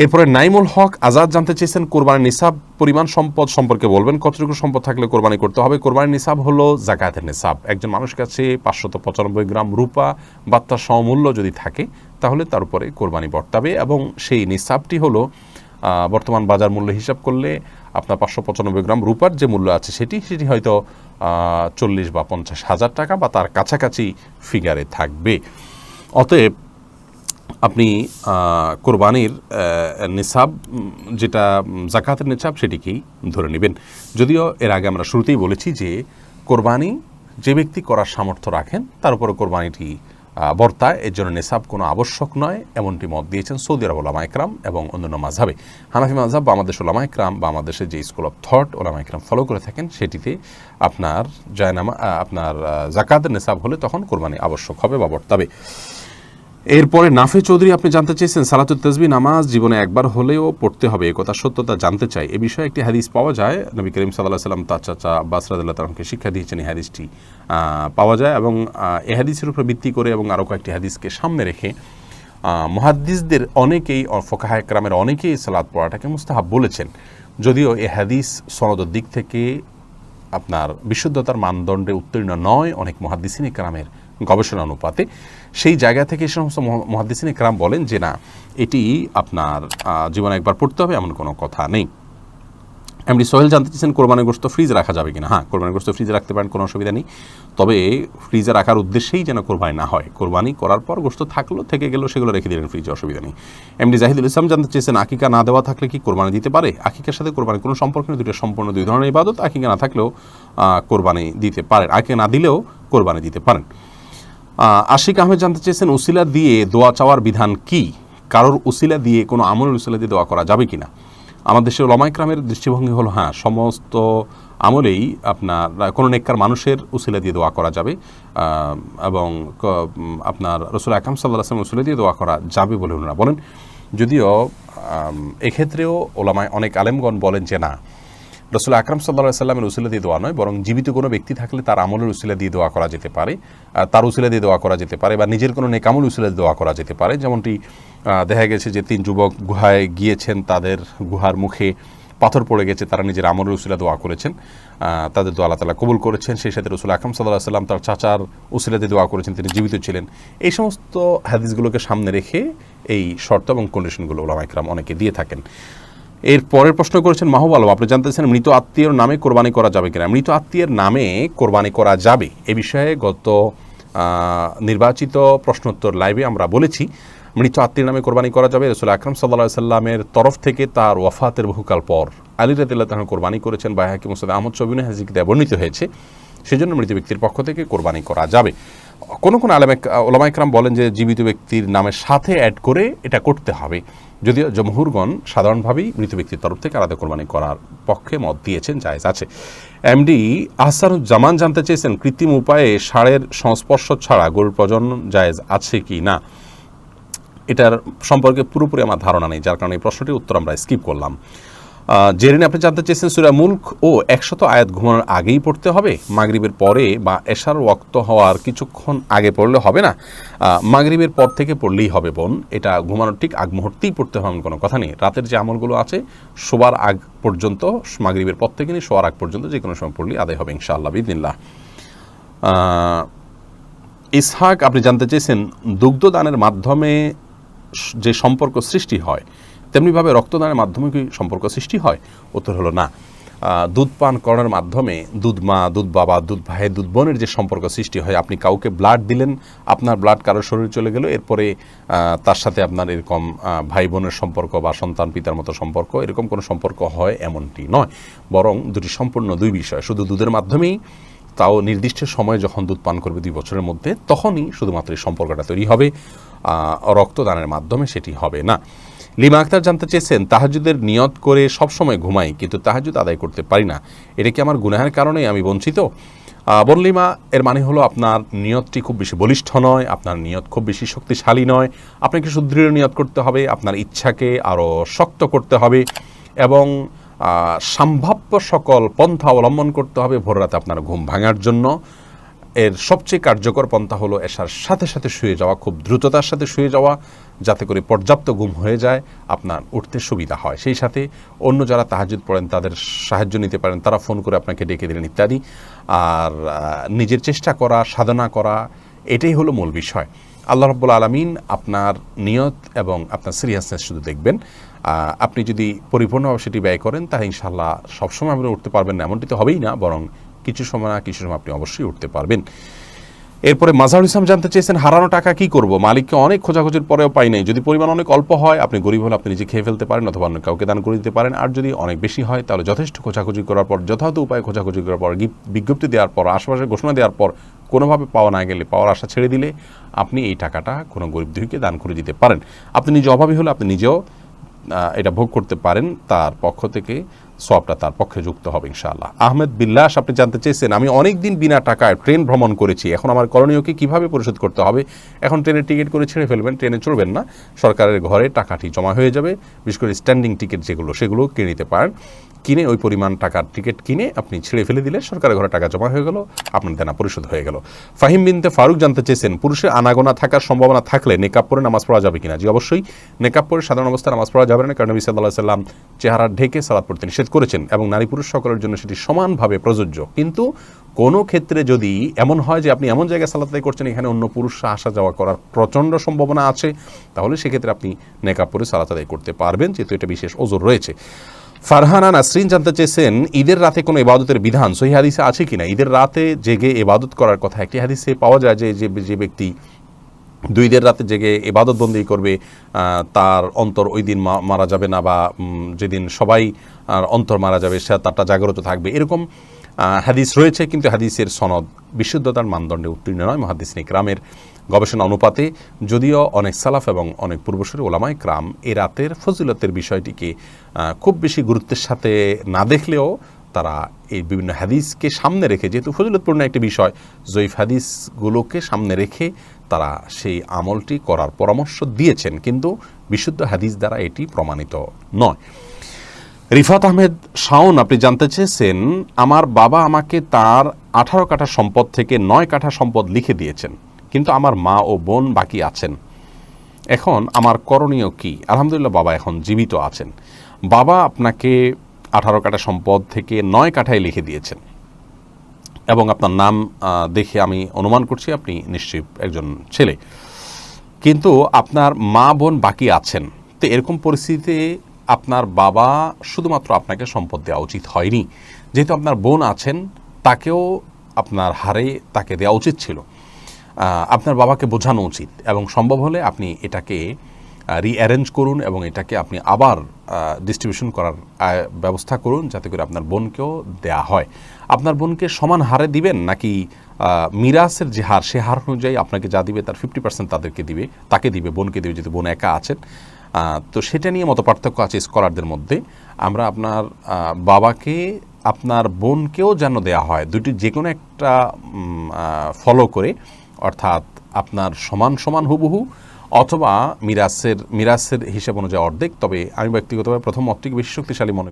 এরপরে নাইমুল হক আজাদ জানতে চেয়েছেন, কোরবানির নিসাব পরিমাণ সম্পদ সম্পর্কে বলবেন, কতটুকু সম্পদ থাকলে কোরবানি করতে হবে? কোরবানির নিসাব হলো জাকাতের নিসাব। একজন মানুষের কাছে পাঁচশত পঁচানব্বই গ্রাম রূপা বা তার সমমূল্য যদি থাকে, তাহলে তার উপরে কোরবানি বর্তাবে এবং সেই নিসাবটি হলো বর্তমান বাজার মূল্য হিসাব করলে আপনার পাঁচশো পঁচানব্বই গ্রাম রূপার যে মূল্য আছে সেটি সেটি হয়তো চল্লিশ বা পঞ্চাশ হাজার টাকা বা তার কাছাকাছি ফিগারে থাকবে। অতএব আপনি কোরবানির নিসাব, যেটা জাকাতের নিসাব সেটিকেই ধরে নেবেন। যদিও এর আগে আমরা শুরুতেই বলেছি যে কোরবানি যে ব্যক্তি করার সামর্থ্য রাখেন, তার উপরে কোরবানিটি বর্তায়। এর জন্য নিসাব কোনো আবশ্যক নয়, এমনটি মত দিয়েছেন সৌদি আরব ওলামা একরাম এবং অন্যান্য মাঝহাবে হানাফি মাঝহাব বা আমাদের ওলামা একরাম বা আমাদের যে স্কুল অফ থট ওলামা একরাম ফলো করে থাকেন, সেটিতে আপনার জয়নামা আপনার জাকাতের নিসাব হলে তখন কোরবানি আবশ্যক হবে বা বর্তাবে। এরপরে নাফে চৌধুরী, আপনি জানতে চেয়েছেন সালাতুল তসবি নামাজ জীবনে একবার হলেও পড়তে হবে এ কথা সত্যতা জানতে চাই। এ বিষয়ে একটি হাদিস পাওয়া যায়, নবী করিম সাল্লাহ সাল্লাম তার চাচা আব্বাস রাদিল্লাহ তালামকে শিক্ষা দিয়েছেন এই হাদিসটি পাওয়া যায় এবং এ হাদিসের উপর ভিত্তি করে এবং আরও কয়েকটি হাদিসকে সামনে রেখে মুহাদ্দিসদের অনেকেই ফোকাহা একরামের অনেকেই সালাদ পড়াটাকে মুস্তাহাব বলেছেন। যদিও এ হাদিস সনদের দিক থেকে আপনার বিশুদ্ধতার মানদণ্ডে উত্তীর্ণ নয়, অনেক মহাদ্দিসিন ইকরামের গবেষণা অনুপাতে। সেই জায়গা থেকে এই সমস্ত মহাদ্দিসিন ইকরাম বলেন যে, না, এটি আপনার জীবনে একবার পড়তে হবে, এমন কোনো কথা নেই। এমনি সোহেল জানতে চেয়েছেন কোরবানি গোস্ত ফ্রিজে রাখা যাবে কিনা। হ্যাঁ কোরবানি গোস্ত ফ্রিজে রাখতে পারেন, কোনো অসুবিধা নেই। তবে ফ্রিজে রাখার উদ্দেশ্যেই যেন কোরবানি না হয়। কোরবানি করার পর গোস্ত থাকল, থেকে গেলেও সেগুলো রেখে দিলেন ফ্রিজে, অসুবিধা নেই। এমনি জাহিদুল ইসলাম জানতে চেয়েছেন, আকিকা না দেওয়া থাকলে কি কোরবানি দিতে পারে? আকিকার সাথে কোরবানি কোনো সম্পর্ক নেই দুটো সম্পূর্ণ দুই ধরনের ইবাদত। আকিকা না থাকলেও কোরবানি দিতে পারেন। আকিকা না দিলেও কোরবানি দিতে পারেন। আশিক আহমেদ জানতে চেয়েছেন উসিলা দিয়ে দোয়া চাওয়ার বিধান কি? কারোর উসিলা দিয়ে কোনো আমলের উসিলা দিয়ে দোয়া করা যাবে কিনা? আমাদের দেশের লমাইক্রামের দৃষ্টিভঙ্গি হলো হ্যাঁ সমস্ত আমলেই আপনার, কোনো নেককার মানুষের উসিলা দিয়ে দোয়া করা যাবে এবং আপনার রসুল আকাম সাল্লাহ আসলাম উসিলা দিয়ে দোয়া করা যাবে বলে ওনারা বলেন। যদিও এক্ষেত্রেও ওলামায় অনেক আলেমগণ বলেন যে না রসুল আকরাম সাল্লাহ সাল্লামের উসিলা দিয়ে দোয়া নয়, বরং জীবিত কোনো ব্যক্তি থাকলে তার আমলের উসিলা দিয়ে দোয়া করা যেতে পারে তার উসিলা দিয়ে দোয়া করা যেতে পারে বা নিজের কোনো নেকামল উসিলা দিয়ে দোয়া করা যেতে পারে। যেমনটি দেখা গেছে যে তিন যুবক গুহায় গিয়েছেন, তাদের গুহার মুখে পাথর পড়ে গেছে, তারা নিজের আমলের উসিলা দোয়া করেছেন তাদের দোয়া আল্লাহ তালা কবুল করেছেন। সেই সাথে রসুল আকরাম সাল্লাহ সাল্লাম তার চাচার উসিলা দিয়ে দোয়া করেছেন, তিনি জীবিত ছিলেন। এই সমস্ত হাদিসগুলোকে সামনে রেখে এই শর্ত এবং কন্ডিশনগুলো ওলামাইকরাম অনেকে দিয়ে থাকেন। এর পরের প্রশ্ন করেছেন মাহবুব আলম। আপনি জানতে চান মৃত আত্মীয়র নামে কোরবানি করা যাবে কিনা? মৃত আত্মীয়ের নামে কোরবানি করা যাবে। এ বিষয়ে গত নির্বাচিত প্রশ্নোত্তর লাইভে আমরা বলেছি, মৃত আত্মীয় নামে কোরবানি করা যাবে। রসুল আকরম সাল্লাহ সাল্লামের তরফ থেকে তার ওয়াফাতের বহুকাল পর আলী রাদিল্লাহ তাহা কোরবানি করেছেন বা হাকিম মুসাদ আহমদ সবিন হাজিক দেয়া বর্ণিত হয়েছে। সেজন্য মৃত ব্যক্তির পক্ষ থেকে কোরবানি করা যাবে। কোনো কোনো আলেম ওলামা ইকরাম বলেন যে জীবিত ব্যক্তির নামের সাথে অ্যাড করে এটা করতে হবে। যদিও জমহুরগণ সাধারণভাবেই মৃত ব্যক্তির তরফ থেকে আলাদা কোরবানি করার পক্ষে মত দিয়েছেন, জায়েজ আছে। এমডি আহসানুজ্জামান জানতে চেয়েছেন, কৃত্রিম উপায়ে ষাঁড়ের সংস্পর্শ ছাড়া গরুর প্রজনন জায়েজ আছে কি না? এটার সম্পর্কে পুরোপুরি আমার ধারণা নেই, যার কারণে এই প্রশ্নটির উত্তর আমরা স্কিপ করলাম। জেরিন আপনি জানতে চেয়েছেন সুরা মুল্ক ও একশত আয়াত ঘুমানোর আগেই পড়তে হবে? মাগরিবের পরে বা এশার ওয়াক্ত হওয়ার কিছুক্ষণ আগে পড়লে হবে না? মাগরিবের পর থেকে পড়লেই হবে বোন। এটা ঘুমানোর ঠিক আগ মুহূর্তেই পড়তে হবে কোনো কথা নেই। রাতের যে আমলগুলো আছে, শোবার আগ পর্যন্ত, মাগরিবের পর থেকে নিয়ে শোয়ার আগ পর্যন্ত যে কোনো সময় পড়লেই আদায় হবে ইনশাআল্লাহ বিদিল্লাহ ইসহাক, আপনি জানতে চেয়েছেন দুগ্ধদানের মাধ্যমে যে সম্পর্ক সৃষ্টি হয় তেমনিভাবে রক্তদানের মাধ্যমে কি সম্পর্ক সৃষ্টি হয়? উত্তর হলো না। দুধ পান করার মাধ্যমে দুধ মা, দুধ বাবা, দুধ ভাই, দুধ বোনের যে সম্পর্ক সৃষ্টি হয়, আপনি কাউকে ব্লাড দিলেন, আপনার ব্লাড কারোর শরীরে চলে গেল, এরপরে তার সাথে আপনার এরকম ভাই বোনের সম্পর্ক বা সন্তান পিতার মতো সম্পর্ক, এরকম কোনো সম্পর্ক হয় এমনটি নয়। বরং দুটি সম্পূর্ণ দুই বিষয়। শুধু দুধের মাধ্যমেই তাও নির্দিষ্ট সময়ে যখন দুধ পান করবে দুই বছরের মধ্যে, তখনই শুধুমাত্র এই সম্পর্কটা তৈরি হবে রক্তদানের মাধ্যমে সেটি হবে না। লিমা আক্তার জানতে চেয়েছেন তাহাজুদের নিয়ত করে সব সময় ঘুমাই কিন্তু তাহাজুদ আদায় করতে পারি না। এটা কি আমার গুনাহের কারণে আমি বঞ্চিত? আহ, বনলিমা এর মানে হলো আপনার নিয়তটি খুব বেশি বলিষ্ঠ নয় আপনার নিয়ত খুব বেশি শক্তিশালী নয় আপনাকে সুদৃঢ় নিয়ত করতে হবে আপনার ইচ্ছাকে আরও শক্ত করতে হবে এবং সম্ভাব্য সকল পন্থা অবলম্বন করতে হবে ভোর রাতে আপনার ঘুম ভাঙার জন্য। এর সবচেয়ে কার্যকর পন্থা হলো এশার সাথে সাথে শুয়ে যাওয়া, খুব দ্রুততার সাথে শুয়ে যাওয়া, যাতে করে পর্যাপ্ত ঘুম হয়ে যায়, আপনার উঠতে সুবিধা হয়। সেই সাথে অন্য যারা তাহাজুদ পড়েন, তাদের সাহায্য নিতে পারেন, তারা ফোন করে আপনাকে ডেকে দিলেন ইত্যাদি। আর নিজের চেষ্টা করা, সাধনা করা, এটাই হলো মূল বিষয়। আল্লাহ রব্বুল আলমিন আপনার নিয়ত এবং আপনার সিরিয়াসনেস শুধু দেখবেন। আপনি যদি পরিপূর্ণভাবে সেটি ব্যয় করেন, তাহলে ইনশাল্লাহ সবসময় আপনি উঠতে পারবেন না। এমনটি তো হবেই না, বরং কিছু সময় না, কিছু সময় আপনি অবশ্যই উঠতে পারবেন। এরপরে মাজাহুল ইসলাম জানতে চেয়েছেন, হারানো টাকা কি করব? মালিককে অনেক খোঁজাখুঁজির পরেও পাই নাই। যদি পরিমাণ অনেক অল্প হয়, আপনি গরিব হলে আপনি নিজে খেয়ে ফেলতে পারেন অথবা অন্য কাউকে দান করে দিতে পারেন। আর যদি অনেক বেশি হয়, তাহলে যথেষ্ট খোঁজাখুঁজি করার পর, যথাযথ উপায়ে খোঁজাখুঁজি করার পর বিজ্ঞপ্তি দেওয়ার পর, আশেপাশে ঘোষণা দেওয়ার পর, কোনোভাবে পাওয়া না গেলে, পাওয়ার আশা ছেড়ে দিলে আপনি এই টাকাটা কোনো গরিব দুঃখীকে দান করে দিতে পারেন। আপনি নিজে অভাবী হলে আপনি নিজেও এটা ভোগ করতে পারেন। তার পক্ষ থেকে সবটা তার পক্ষে যুক্ত হবে, ইনশাআল্লাহ। আহমেদ বিল্লাস, আপনি জানতে চেয়েছেন, আমি অনেক দিন বিনা টাকায় ট্রেন ভ্রমণ করেছি। এখন আমার করণীয়কে কীভাবে পরিশোধ করতে হবে? এখন ট্রেনের টিকিট করে ছেড়ে ফেলবেন, ট্রেনে চড়বেন না। সরকারের ঘরে টাকাটি জমা হয়ে যাবে, বিশেষ করে স্ট্যান্ডিং টিকিট যেগুলো, সেগুলো কিনে নিতে পারেন। কিনে ওই পরিমাণ টাকার টিকিট কিনে আপনি ছেড়ে ফেলে দিলে সরকারের ঘরে টাকা জমা হয়ে গেল, আপনার দেনা পরিশোধ হয়ে গেল। ফাহিম বিনতে ফারুক জানতে চেয়েছেন, পুরুষের আনাগোনা থাকার সম্ভাবনা থাকলে নেকাপ পরে নামাজ পড়া যাবে কিনা? জি, অবশ্যই। নেকাপ পরে সাধারণ অবস্থায় নামাজ পড়া যাবে না, কারণ নবী সাল্লাহ সাল্লাম চেহারা ঢেকে সালাদ পড়তে নিষেধ করেছেন এবং নারী পুরুষ সকলের জন্য সেটি সমানভাবে প্রযোজ্য। কিন্তু কোনো ক্ষেত্রে যদি এমন হয় যে আপনি এমন জায়গায় সালাত আদায় করছেন, এখানে অন্য পুরুষরা আসা যাওয়া করার প্রচণ্ড সম্ভাবনা আছে, তাহলে সেক্ষেত্রে আপনি নেকাপ পরে সালাত আদায় করতে পারবেন, যেহেতু এটা বিশেষ ওজোর রয়েছে। ফারহানা নাসরিন জানতে চেয়েছেন, ঈদের রাতে কোনো ইবাদতের বিধান সহি হাদিসে আছে কিনা? ঈদের রাতে জেগে ইবাদত করার কথা একটি হাদিসে পাওয়া যায় যে যে ব্যক্তি দুই ঈদের রাতে জেগে এবাদত বন্দি করবে তার অন্তর ওই দিন মারা যাবে না বা যেদিন সবাই অন্তর মারা যাবে, সে তারটা জাগ্রত থাকবে। এরকম হাদিস রয়েছে, কিন্তু হাদিসের সনদ বিশুদ্ধতার মানদণ্ডে উত্তীর্ণ নয়। মহাদিস ক্রামের গবেষণা অনুপাতে, যদিও অনেক সালাফ এবং অনেক পূর্বসূরি ওলামায় ক্রাম এ রাতের ফজিলতের বিষয়টিকে খুব বেশি গুরুত্বের সাথে না দেখলেও তারা এই বিভিন্ন হাদিসকে সামনে রেখে, যেহেতু ফজিলতপূর্ণ একটি বিষয়, জয়ীফ হাদিসগুলোকে সামনে রেখে তারা সেই আমলটি করার পরামর্শ দিয়েছেন, কিন্তু বিশুদ্ধ হাদিস দ্বারা এটি প্রমাণিত নয়। রিফাত আহমেদ শাওন, আপনি জানতে চেয়েছেন, আমার বাবা আমাকে তার আঠারো কাঠা সম্পদ থেকে নয় কাঠা সম্পদ লিখে দিয়েছেন। কিন্তু আমার মা ও বোন বাকি আছেন। এখন আমার করণীয় কি? আলহামদুলিল্লাহ বাবা এখন জীবিত আছেন। বাবা আপনাকে আঠারো কাঠা সম্পদ থেকে নয় কাঠায় লিখে দিয়েছেন। এবং আপনার নাম দেখে আমি অনুমান করছি আপনি নিশ্চয়ই একজন ছেলে। কিন্তু আপনার মা বোন বাকি আছেন। তো এরকম পরিস্থিতিতে আপনার বাবা শুধুমাত্র আপনাকে সম্পদ দেওয়া উচিত হয়নি। যেহেতু আপনার বোন আছেন, তাকেও আপনার হারে তাকে দেওয়া উচিত ছিল। আপনার বাবাকে বোঝানো উচিত এবং সম্ভব হলে আপনি এটাকে রিঅ্যারেঞ্জ করুন এবং এটাকে আপনি আবার ডিস্ট্রিবিউশন করার ব্যবস্থা করুন যাতে করে আপনার বোনকেও দেয়া হয়। আপনার বোনকে সমান হারে দিবেন নাকি মিরাসের যে হার, সে হার অনুযায়ী আপনাকে যা দিবে তার ফিফটি পার্সেন্ট তাদেরকে দিবে, তাকে দিবে, বোনকে দিবে যদি বোন একা আছেন। তো সেটা নিয়ে মত পার্থক্য আছে স্কলারদের মধ্যে। আমরা আপনার বাবাকে, আপনার বোনকেও যেন দেয়া হয়। দুটি যে কোনো একটা ফলো করে অর্থাৎ আপনার সমান সমান হুবহু অথবা মিরাসের মিরাসের হিসাব অনুযায়ী অর্ধেক। তবে আমি ব্যক্তিগতভাবে প্রথম মতটিকে বেশি শক্তিশালী মনে